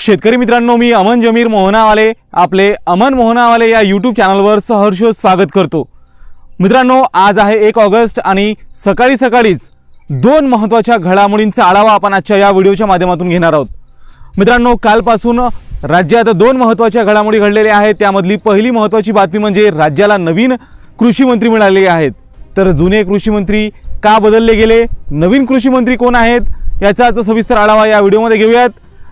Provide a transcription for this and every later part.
शेतकरी मित्रांनो मी अमन जमीर मोहनावाले आपले अमन मोहनावाले या यूट्यूब चॅनलवर सहर्ष स्वागत करतो. मित्रांनो आज आहे एक ऑगस्ट आणि सकाळी सकाळीच दोन महत्त्वाच्या घडामोडींचा आढावा आपण आजच्या या व्हिडिओच्या माध्यमातून घेणार आहोत. मित्रांनो कालपासून राज्यात दोन महत्त्वाच्या घडामोडी घडलेल्या आहेत. त्यामधली पहिली महत्त्वाची बातमी म्हणजे राज्याला नवीन कृषी मंत्री मिळालेले आहेत. तर जुने कृषी मंत्री का बदलले गेले? नवीन कृषी मंत्री कोण आहेत? याचा सविस्तर आढावा या व्हिडिओमध्ये घेऊयात.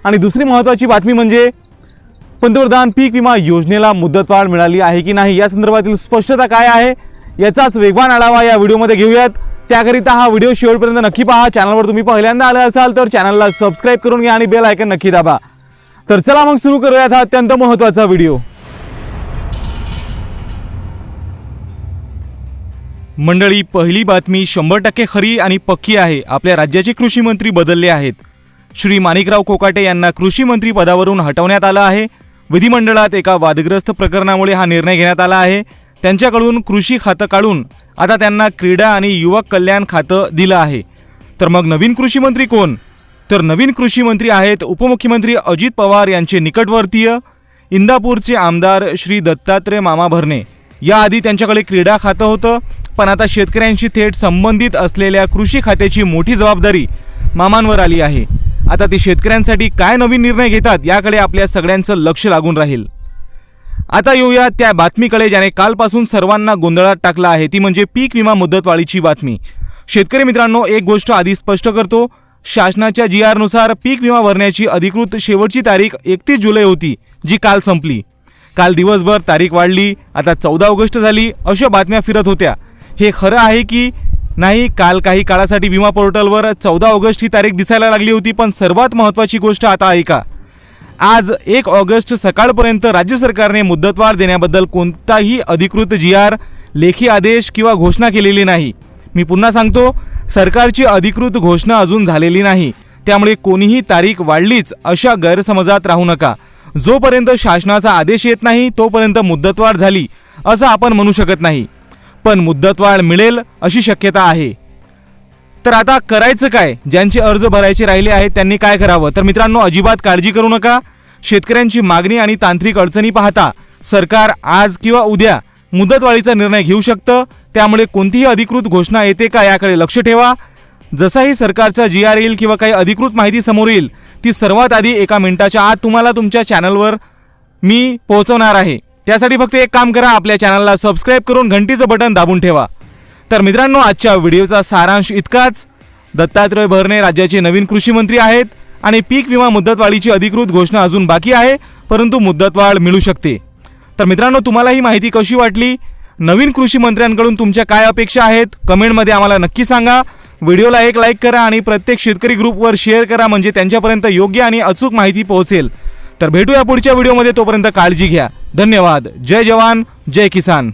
आणि दुसरी महत्त्वाची बातमी म्हणजे पंतप्रधान पीक विमा योजनेला मुदतवाढ मिळाली आहे की नाही? या संदर्भातील स्पष्टता काय आहे? याचाच वेगवान आढावा या व्हिडिओमध्ये घेऊयात. त्याकरिता हा व्हिडिओ शेवटपर्यंत नक्की पहा. चॅनलवर तुम्ही पहिल्यांदा आले असाल तर चॅनलला सबस्क्राईब करून घ्या आणि बेल आयकन नक्की दाबा. तर चला मग सुरू करूयात हा अत्यंत महत्त्वाचा व्हिडिओ. मंडळी पहिली बातमी शंभर टक्के खरी आणि पक्की आहे. आपल्या राज्याचे कृषी मंत्री बदलले आहेत. श्री माणिकराव कोकाटे यांना कृषी मंत्री पदावरून हटवण्यात आलं आहे. विधिमंडळात एका वादग्रस्त प्रकरणामुळे हा निर्णय घेण्यात आला आहे. त्यांच्याकडून कृषी खातं काढून आता त्यांना क्रीडा आणि युवक कल्याण खातं दिलं आहे. तर मग नवीन कृषी मंत्री कोण? तर नवीन कृषी मंत्री आहेत उपमुख्यमंत्री अजित पवार यांचे निकटवर्तीय इंदापूरचे आमदार श्री दत्तात्रय मामा भरणे याआधी त्यांच्याकडे क्रीडा खातं होतं पण आता शेतकऱ्यांशी थेट संबंधित असलेल्या कृषी खात्याची मोठी जबाबदारी मामांवर आली आहे. आता ते शेतकऱ्यांसाठी काय नवीन निर्णय घेतात याकडे आपल्या सगळ्यांचं लक्ष लागून राहील. आता येऊया त्या बातमीकडे ज्याने कालपासून सर्वांना गोंधळात टाकला आहे ती म्हणजे पीक विमा मुदतवाढीची बातमी. शेतकरी मित्रांनो एक गोष्ट आधी स्पष्ट करतो. शासनाच्या जी आरनुसार पीक विमा भरण्याची अधिकृत शेवटची तारीख एकतीस जुलै होती जी काल संपली. काल दिवसभर तारीख वाढली आता चौदा ऑगस्ट झाली अशा बातम्या फिरत होत्या. हे खरं आहे की नाही काल काही काळासाठी विमा पोर्टलवर चौदा ऑगस्ट ही तारीख दिसायला लागली होती पण सर्वात महत्त्वाची गोष्ट आता ऐका. आज एक ऑगस्ट सकाळपर्यंत राज्य सरकारने मुदतवाढ देण्याबद्दल कोणताही अधिकृत जी आर लेखी आदेश किंवा घोषणा केलेली नाही. मी पुन्हा सांगतो सरकारची अधिकृत घोषणा अजून झालेली नाही. त्यामुळे कोणीही तारीख वाढलीच अशा गैरसमजात राहू नका. जोपर्यंत शासनाचा आदेश येत नाही तोपर्यंत मुदतवाढ झाली असं आपण म्हणू शकत नाही. पण मुदतवाढ मिळेल अशी शक्यता आहे. तर आता करायचं काय? ज्यांचे अर्ज भरायचे राहिले आहेत त्यांनी काय करावं? तर मित्रांनो अजिबात काळजी करू नका. शेतकऱ्यांची मागणी आणि तांत्रिक अडचणी पाहता सरकार आज किंवा उद्या मुदतवाढीचा निर्णय घेऊ शकतं. त्यामुळे कोणतीही अधिकृत घोषणा येते का याकडे लक्ष ठेवा. जसाही सरकारचा जी आर येईल किंवा काही अधिकृत माहिती समोर येईल ती सर्वात आधी एका मिनिटाच्या आत तुम्हाला तुमच्या चॅनलवर मी पोहोचवणार आहे. त्यासाठी फक्त एक काम करा आपल्या चॅनलला सबस्क्राईब करून घंटीचं बटन दाबून ठेवा. तर मित्रांनो आजच्या व्हिडिओचा सारांश इतकाच. दत्तात्रय भरणे राज्याचे नवीन कृषी मंत्री आहेत आणि पीक विमा मुदतवाढीची अधिकृत घोषणा अजून बाकी आहे परंतु मुदतवाढ मिळू शकते. तर मित्रांनो तुम्हाला ही माहिती कशी वाटली? नवीन कृषी मंत्र्यांकडून तुमच्या काय अपेक्षा आहेत? कमेंटमध्ये आम्हाला नक्की सांगा. व्हिडिओला एक लाईक करा आणि प्रत्येक शेतकरी ग्रुपवर शेअर करा म्हणजे त्यांच्यापर्यंत योग्य आणि अचूक माहिती पोहोचेल. तर भेटूया पुढच्या व्हिडिओमध्ये तोपर्यंत काळजी घ्या. धन्यवाद. जय जवान जय किसान.